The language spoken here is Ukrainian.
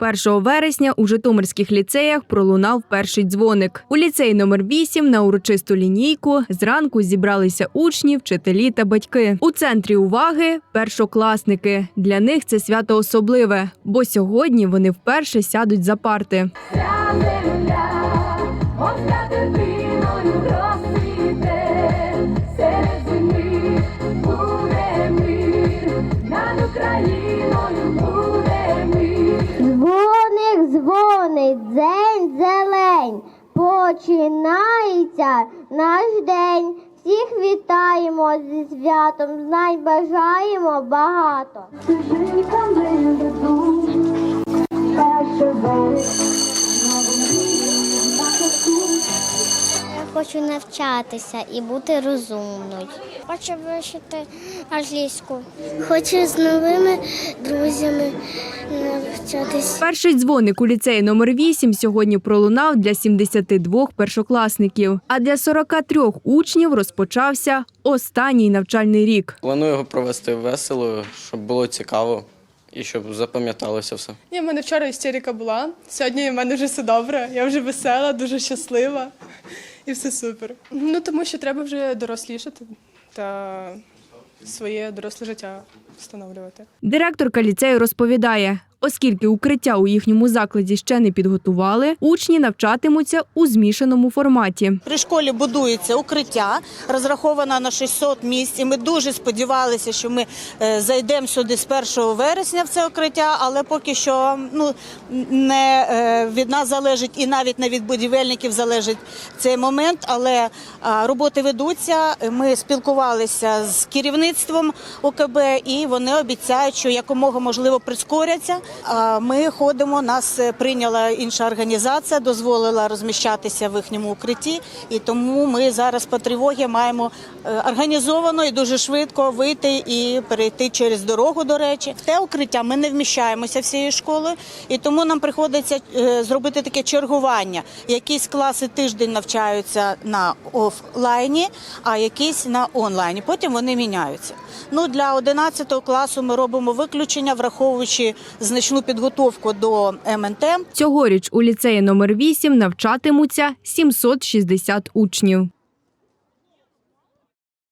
1 вересня у Житомирських ліцеях пролунав перший дзвоник. У ліцеї номер 8 на урочисту лінійку зранку зібралися учні, вчителі та батьки. У центрі уваги першокласники. Для них це свято особливе, бо сьогодні вони вперше сядуть за парти. День зелень, починається наш день. Всіх вітаємо зі святом, знань бажаємо багато. Хочу навчатися і бути розумною. Хочу вивчити англійську. Хочу з новими друзями навчатися. Перший дзвоник у ліцеї номер 8 сьогодні пролунав для 72 першокласників, а для 43 учнів розпочався останній навчальний рік. Планую його провести весело, щоб було цікаво і щоб запам'яталося все. Ні, в мене вчора істерика була. Сьогодні в мене вже все добре. Я вже весела, дуже щаслива і все супер. Ну тому що треба вже дорослішати та своє доросле життя встановлювати. Директорка ліцею розповідає, оскільки укриття у їхньому закладі ще не підготували, учні навчатимуться у змішаному форматі. При школі будується укриття, розраховано на 600 місць. І ми дуже сподівалися, що ми е, зайдемо сюди з 1 вересня в це укриття, але поки що ну, не е, від нас залежить і навіть не від будівельників залежить цей момент. Але роботи ведуться. Ми спілкувалися з керівництвом ОКБ, і вони обіцяють, що якомога можливо прискоряться. Ми ходимо, нас е, прийняла інша організація, дозволила розміщатися в їхньому укритті, і тому ми зараз по тривогі маємо е, організовано і дуже швидко вийти і перейти через дорогу. До речі, в те укриття ми не вміщаємося всією школою, і тому нам приходиться е, зробити таке чергування. Якісь класи тиждень навчаються на офлайні, а якісь на онлайні. Потім вони міняються. Ну для 11 класу ми робимо виключення, враховуючи значну підготовку до МНТ. Цьогоріч у ліцеї номер 8 навчатимуться 760 учнів.